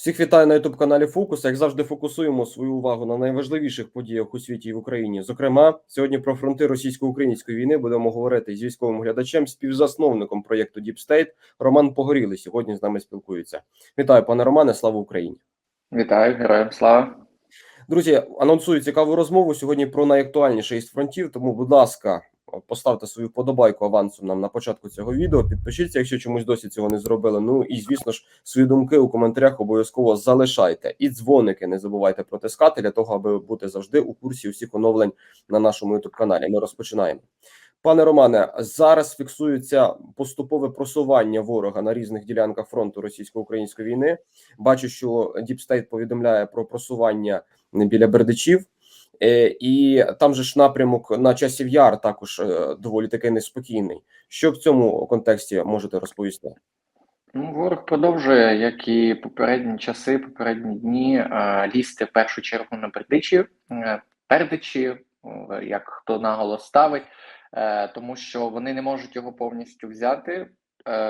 Всіх вітаю на youtube каналі Фокус. Як завжди, фокусуємо свою увагу на найважливіших подіях у світі і в Україні. Зокрема, сьогодні про фронти російсько-української війни будемо говорити з військовим глядачем, співзасновником проєкту Deep State Роман Погорілий. Sьогодні з нами спілкується. Вітаю, пане Романе. Слава Україні! Вітаю, героям слава. Друзі, анонсую цікаву розмову сьогодні про найактуальніше із фронтів. Тому, будь ласка, поставте свою вподобайку авансом нам на початку цього відео. Підпишіться, якщо чомусь досі цього не зробили. Ну і звісно ж, свої думки у коментарях обов'язково залишайте. І дзвоники не забувайте протискати для того, аби бути завжди у курсі усіх оновлень на нашому youtube каналі. Ми розпочинаємо. Пане Романе, зараз фіксується поступове просування ворога на різних ділянках фронту російсько-української війни. Бачу, що State повідомляє про просування біля Бердичів. Е, І там же ж напрямок на часів яр також е, доволі таки неспокійний. Що в цьому контексті можете розповісти? Ну, ворог продовжує, як і попередні часи, попередні дні, е, лізти в першу чергу на бердичі, пердичі, як хто наголос ставить, тому що вони не можуть його повністю взяти.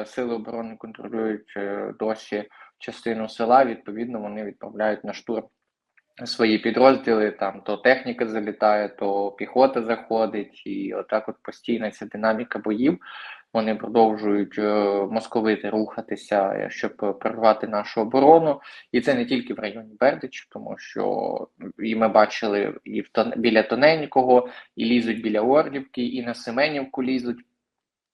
Сили оборони контролюють досі частину села. Відповідно, вони відправляють на штурм свої підрозділи. Там то техніка залітає, то піхота заходить, і отак, от постійна ця динаміка боїв. Вони продовжують е, московити рухатися, е, щоб прорвати нашу оборону, і це не тільки в районі Бердичу, тому що і ми бачили і в Тон- біля Тоненького, і лізуть біля Ордівки, і на Семенівку лізуть.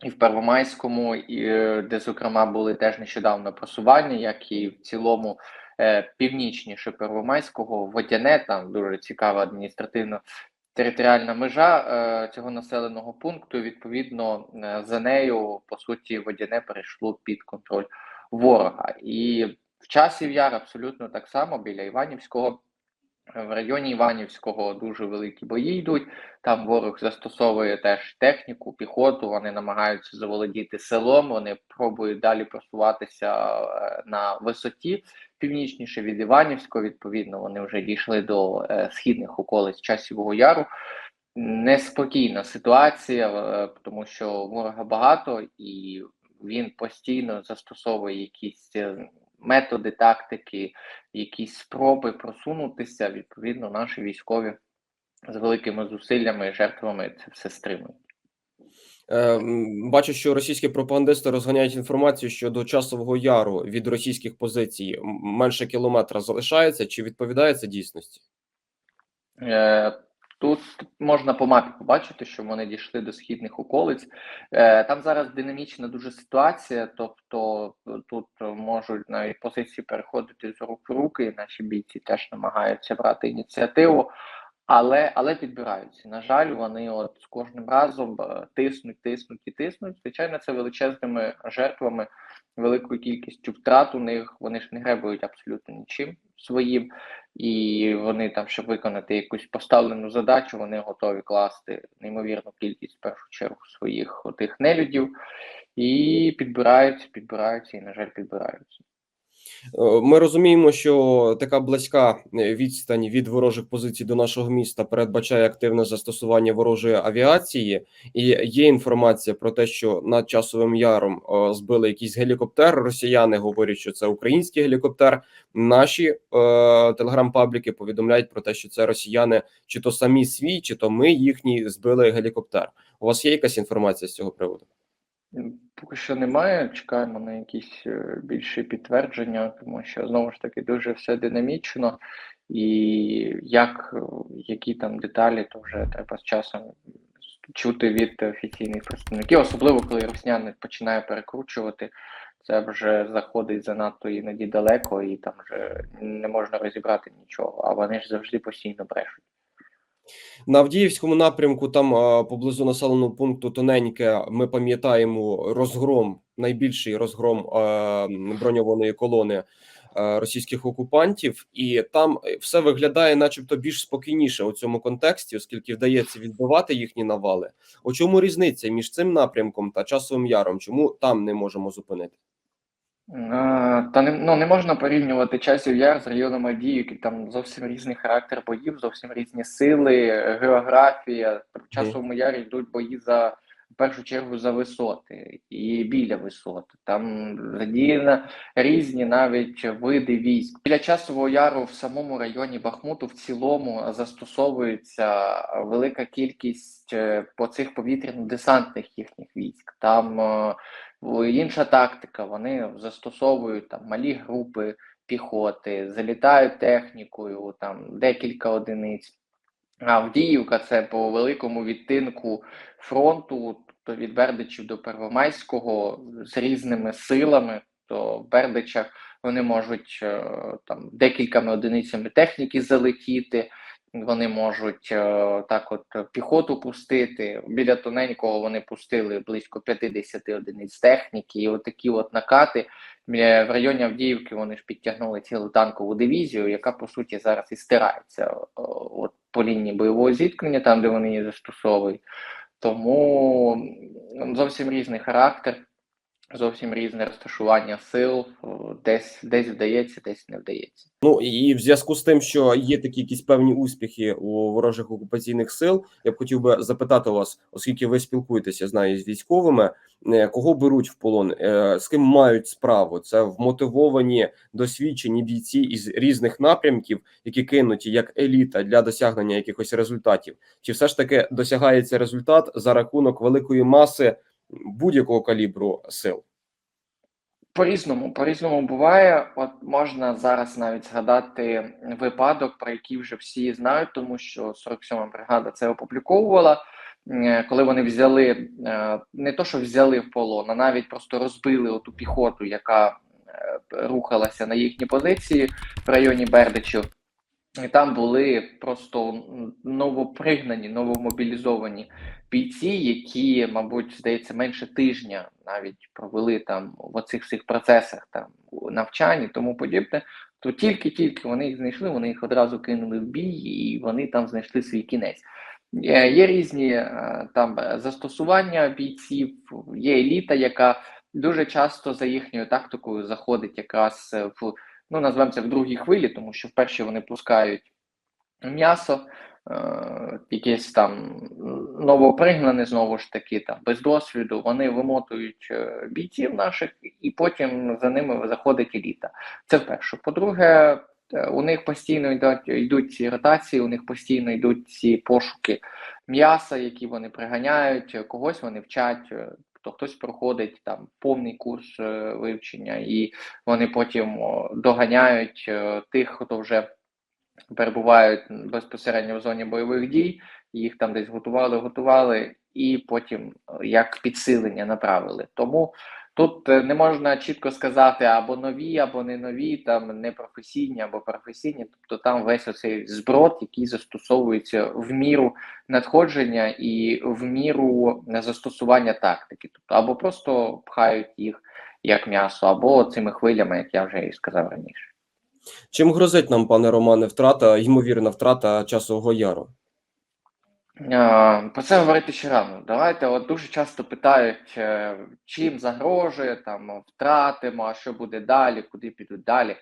І в Первомайському, і, е, де, зокрема, були теж нещодавно просування, як і в цілому е, північніше Первомайського, Водяне, там дуже цікава адміністративно територіальна межа е, цього населеного пункту. Відповідно, е, за нею, по суті, Водяне перейшло під контроль ворога. І в часів яр абсолютно так само біля Іванівського. В районі Іванівського дуже великі бої йдуть. Там ворог застосовує теж техніку, піхоту. Вони намагаються заволодіти селом. Вони пробують далі просуватися е, на висоті північніше від Іванівського. Відповідно, вони вже дійшли до е, східних околиць часівого яру. Неспокійна ситуація, е, тому що ворога багато і він постійно застосовує якісь методи, тактики, якісь спроби просунутися. Відповідно, наші військові з великими зусиллями і жертвами це все стримують. Е, Бачу, що російські пропагандисти розганяють інформацію, що до часового яру від російських позицій менше кілометра залишається. Чи відповідає це дійсності? Е, Тут можна по мапі побачити, що вони дійшли до східних околиць. Е, Там зараз динамічна дуже ситуація, тобто е, тут можуть навіть позиції переходити з рук в руки. Наші бійці теж намагаються брати ініціативу, але але підбираються. На жаль, вони от з кожним разом е, тиснуть, тиснуть і тиснуть. Звичайно, це величезними жертвами, великою кількістю втрат у них. Вони ж не гребують абсолютно нічим своїм, і вони там, щоб виконати якусь поставлену задачу, вони готові класти неймовірну кількість в першу чергу своїх отих нелюдів і підбираються, підбираються і, на жаль, підбираються. Е, Ми розуміємо, що така близька е, відстань від ворожих позицій до нашого міста передбачає активне застосування ворожої авіації, і є інформація про те, що над часовим яром е, збили якийсь гелікоптер. Росіяни говорять, що це український гелікоптер. Наші е, телеграм-пабліки повідомляють про те, що це росіяни, чи то самі свій, чи то ми їхній збили гелікоптер. У вас є якась інформація з цього приводу? Поки що немає, чекаємо на якісь е, більші підтвердження, тому що знову ж таки дуже все динамічно, і як е, які там деталі, то вже треба з часом чути від офіційних представників, особливо коли росіяни починає перекручувати. Це вже заходить занадто іноді далеко, і там вже не можна розібрати нічого. А вони ж завжди постійно брешуть. На Авдіївському напрямку, там поблизу населеного пункту Тоненьке, ми пам'ятаємо розгром, найбільший розгром броньованої колони російських окупантів, і там все виглядає, начебто, більш спокійніше у цьому контексті, оскільки вдається відбивати їхні навали. У чому різниця між цим напрямком та часовим яром? Чому там не можемо зупинити? Та не, ну, не можна порівнювати часів яр з районом Авдіївки, там зовсім різний характер боїв, зовсім різні сили, географія. В часовому ярі йдуть бої за в першу чергу за висоти і біля висот. Там задіяно різні навіть види військ. Біля часового яру в самому районі Бахмуту в цілому застосовується велика кількість е, по цих повітряно-десантних їхніх військ. Там е, інша тактика. Вони застосовують там малі групи піхоти, залітають технікою, там декілька одиниць. Авдіївка це по великому відтинку фронту, тобто від Бердичів до Первомайського з різними силами. То в Бердичах вони можуть е, там декількома одиницями техніки залетіти. Вони можуть е, так, от піхоту пустити. Біля тоненького вони пустили близько 50 одиниць техніки, і от такі от накати в районі Авдіївки. Вони ж підтягнули цілу танкову дивізію, яка по суті зараз і стирається от по лінії бойового зіткнення, там де вони її застосовують. Тому зовсім різний характер, зовсім різне розташування сил, десь десь вдається, десь не вдається. Ну і в зв'язку з тим, що є такі якісь певні успіхи у ворожих окупаційних сил, я б хотів би запитати вас, оскільки ви спілкуєтеся знаю, з військовими, е, кого беруть в полон, е, з ким мають справу? Це вмотивовані досвідчені бійці із різних напрямків, які кинуті як еліта для досягнення якихось результатів, чи все ж таки досягається результат за рахунок великої маси будь-якого калібру сил? По-різному, по-різному буває. От можна зараз навіть згадати випадок, про який вже всі знають, тому що 47-ма бригада це опубліковувала. Коли вони взяли е, не то, що взяли в полон, а навіть просто розбили оту піхоту, яка е, рухалася на їхні позиції в районі Бердичів. І там були просто новопригнані, новомобілізовані бійці, які, мабуть, здається, менше тижня навіть провели там в оцих всіх процесах там навчань і тому подібне. То тільки-тільки вони їх знайшли, вони їх одразу кинули в бій, і вони там знайшли свій кінець. Є різні там застосування бійців, є еліта, яка дуже часто за їхньою тактикою заходить якраз в ну назвемо це в другій хвилі, тому що вперше вони пускають м'ясо, е, якесь там новопригнане, знову ж таки, там без досвіду. Вони вимотують е, бійців наших, і потім за ними заходить еліта. Це вперше. По-друге, е, у них постійно йдуть йдуть ці ротації, у них постійно йдуть ці пошуки м'яса, які вони приганяють, когось вони вчать то хтось проходить там повний курс е, вивчення, і вони потім доганяють е, тих, хто вже перебувають безпосередньо в зоні бойових дій, їх там десь готували, готували, і потім е, як підсилення направили. Тому Тут е, не можна чітко сказати або нові, або не нові, там непрофесійні або професійні. Тобто там весь оцей зброд, який застосовується в міру надходження і в міру застосування тактики. Тобто або просто пхають їх як м'ясо, або цими хвилями, як я вже і сказав раніше. Чим грозить нам, пане Романе, втрата, ймовірна втрата часового яру? Про це говорити ще рано. Давайте от дуже часто питають, е, чим загрожує, там втратимо, а що буде далі, куди підуть далі.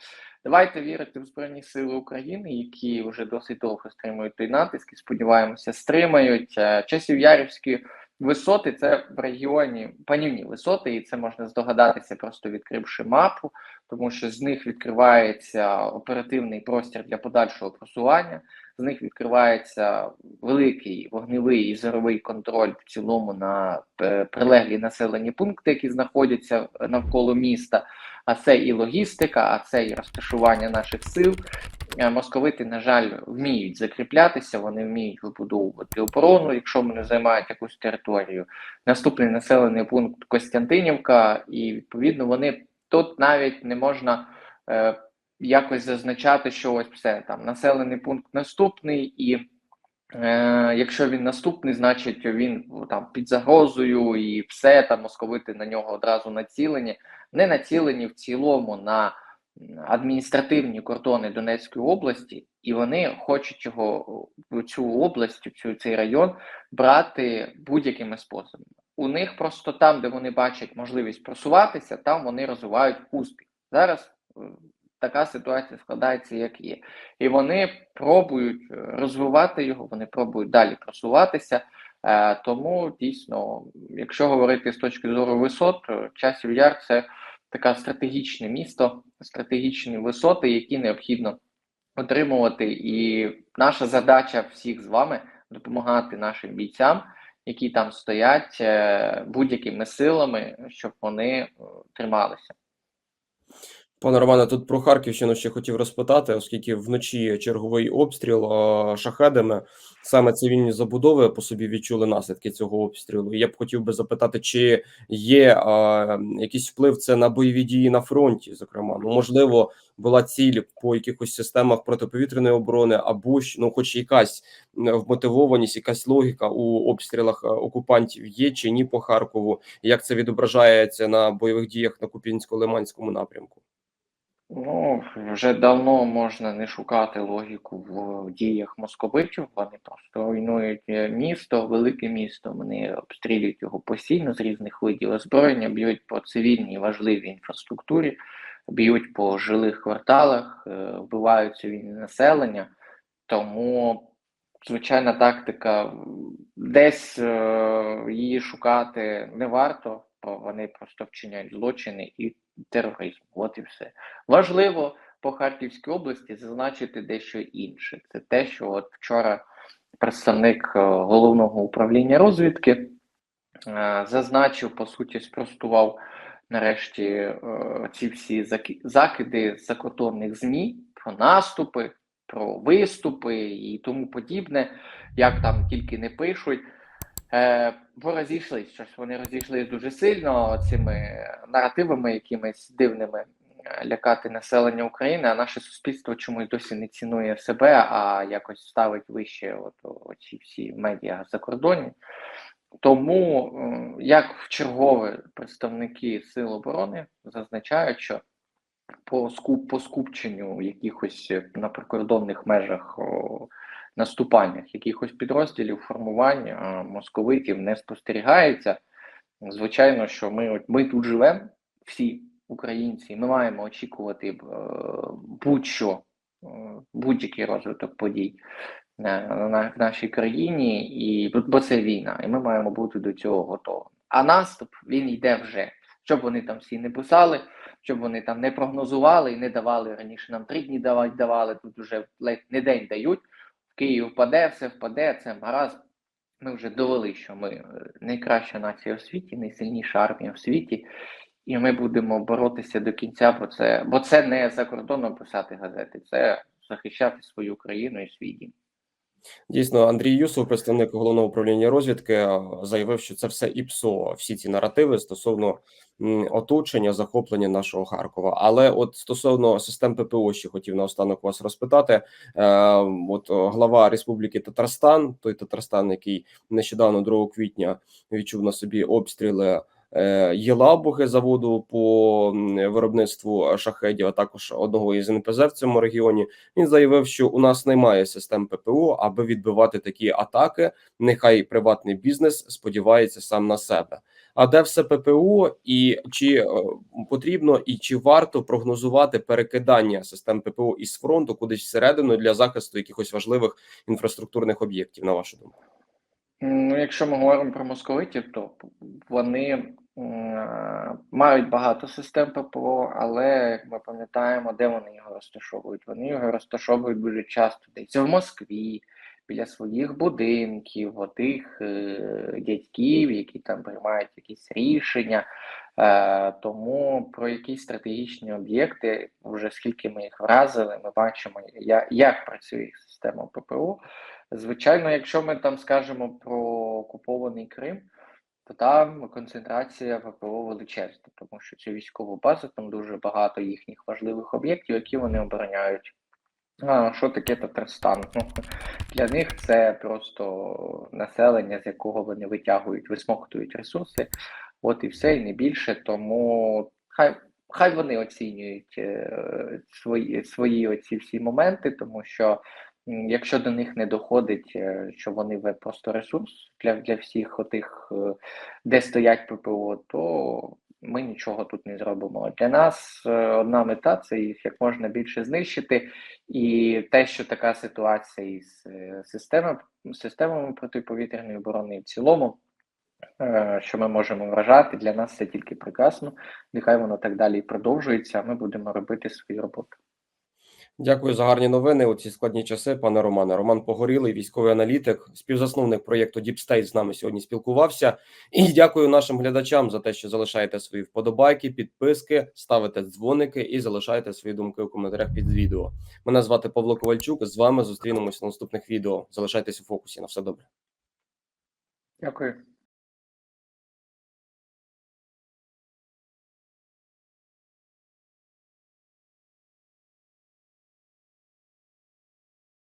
Давайте вірити в Збройні Сили України, які вже досить довго стримують той натиск і сподіваємося, стримають е, часів Ярівські висоти. Це в регіоні панівні висоти, і це можна здогадатися, просто відкривши мапу, тому що з них відкривається оперативний простір для подальшого просування з них відкривається великий вогневий і зоровий контроль в цілому на е, прилеглі населені пункти, які знаходяться навколо міста. А це і логістика, а це і розташування наших сил. Е, московити, на жаль, вміють закріплятися, вони вміють вибудовувати оборону, якщо вони займають якусь територію. Наступний населений пункт Костянтинівка, і відповідно вони тут навіть не можна. Е, якось зазначати, що ось все там населений пункт наступний, і е, якщо він наступний, значить він там під загрозою і все там московити на нього одразу націлені, не націлені в цілому на адміністративні кордони Донецької області, і вони хочуть його цю область, цю цей район брати будь-якими способами. У них просто там, де вони бачать можливість просуватися, там вони розвивають успіх. Зараз така ситуація складається, як є. І вони пробують е, розвивати його, вони пробують далі просуватися. Е, тому дійсно, якщо говорити з точки зору висот, е, часів яр це таке стратегічне місто, стратегічні висоти, які необхідно отримувати. І наша задача всіх з вами допомагати нашим бійцям, які там стоять е, будь-якими силами, щоб вони е, трималися. Пане Романе, тут про Харківщину ще хотів розпитати, оскільки вночі черговий обстріл шахедами, саме цивільні забудови по собі відчули наслідки цього обстрілу. Я б хотів би запитати, чи є е, якийсь вплив це на бойові дії на фронті? Зокрема, ну можливо, була ціль по якихось системах протиповітряної оборони, або ж ну, хоч якась вмотивованість, якась логіка у обстрілах окупантів є чи ні по Харкову? Як це відображається на бойових діях на Куп'янсько-Лиманському напрямку? Ну, вже давно можна не шукати логіку в діях московитів. Вони просто руйнують е, місто, велике місто. Вони обстрілюють його постійно з різних видів озброєння, б'ють по цивільній важливій інфраструктурі, б'ють по жилих кварталах, е, вбивають цивільне населення. Тому звичайна тактика десь е, її шукати не варто, вони просто вчиняють злочини і тероризм. От і все. Важливо по Харківській області зазначити дещо інше. Це те, що от вчора представник е, головного управління розвідки е, зазначив, по суті, спростував нарешті е, ці всі закиди закордонних ЗМІ про наступи, про виступи і тому подібне, як там тільки не пишуть. Е, бо розійшлись, щось вони розійшлись дуже сильно цими наративами, якимись дивними е, лякати населення України, а наше суспільство чомусь досі не цінує себе, а якось ставить вище от, оці всі медіа закордонні. Тому, як в чергове представники Сил оборони зазначають, що по скуп по скупченню якихось на прикордонних межах о, наступальних якихось підрозділів формувань московитів не спостерігається. Звичайно, що ми от ми тут живемо, всі українці, ми маємо очікувати е, будь-що, е, будь-який розвиток подій на, на, нашій країні, і бо це війна, і ми маємо бути до цього готові. А наступ він йде вже. Щоб вони там всі не писали, щоб вони там не прогнозували і не давали раніше. Нам три дні давати давали. Тут вже ледь не день дають. Київ впаде, все впаде, це гаразд. Ми вже довели, що ми е, найкраща нація у світі, найсильніша армія в світі, і ми будемо боротися до кінця. Бо це бо це не за кордоном писати газети, це захищати свою країну і свій дім. Дійсно, Андрій Юсов, представник головного управління розвідки, е, заявив, що це все ІПСО, всі ці наративи стосовно оточення, захоплення нашого Харкова. Але от стосовно систем ППО, ще хотів наостанок вас розпитати. Е, от глава Республіки Татарстан, той Татарстан, який нещодавно 2 квітня відчув на собі обстріли. Е, Єлабуги заводу по виробництву шахедів, а також одного із НПЗ в цьому регіоні. Він заявив, що у нас немає систем ППО, аби відбивати такі атаки. Нехай приватний бізнес сподівається сам на себе. А де все ППО, і чи е, потрібно і чи варто прогнозувати перекидання систем ППО із фронту кудись всередину для захисту якихось важливих інфраструктурних об'єктів, на вашу думку? Ну, якщо ми говоримо про московитів, то вони мають багато систем ППО, але як ми пам'ятаємо, де вони його розташовують? Вони його розташовують дуже часто десь в Москві, біля своїх будинків, отих е, дядьків, які там приймають якісь рішення. Е, тому про якісь стратегічні об'єкти, вже скільки ми їх вразили, ми бачимо, я, як працює система ППО. Звичайно, якщо ми там скажемо про окупований Крим, то там концентрація ВПО величезна, тому що це військова база, там дуже багато їхніх важливих об'єктів, які вони обороняють. А що таке Татарстан? Ну, для них це просто населення, з якого вони витягують, висмоктують ресурси. От і все, і не більше. Тому хай хай вони оцінюють е, свої свої оці всі моменти, тому що якщо до них не доходить, е, що вони просто ресурс для, для всіх отих, е, де стоять ППО, то ми нічого тут не зробимо. Для нас е, одна мета це їх як можна більше знищити, і те, що така ситуація із системи, системами протиповітряної оборони в цілому, що ми можемо вражати, для нас це тільки прекрасно. Нехай воно так далі продовжується. а Ми будемо робити свою роботу. Дякую за гарні новини у ці складні часи, пане Романе. Роман Погорілий, військовий аналітик, співзасновник проєкту State з нами сьогодні спілкувався. І дякую нашим глядачам за те, що залишаєте свої вподобайки, підписки, ставите дзвоники і залишаєте свої думки у коментарях під відео. Мене звати Павло Ковальчук. З вами зустрінемося на наступних відео. Залишайтесь у фокусі. На все добре. Дякую.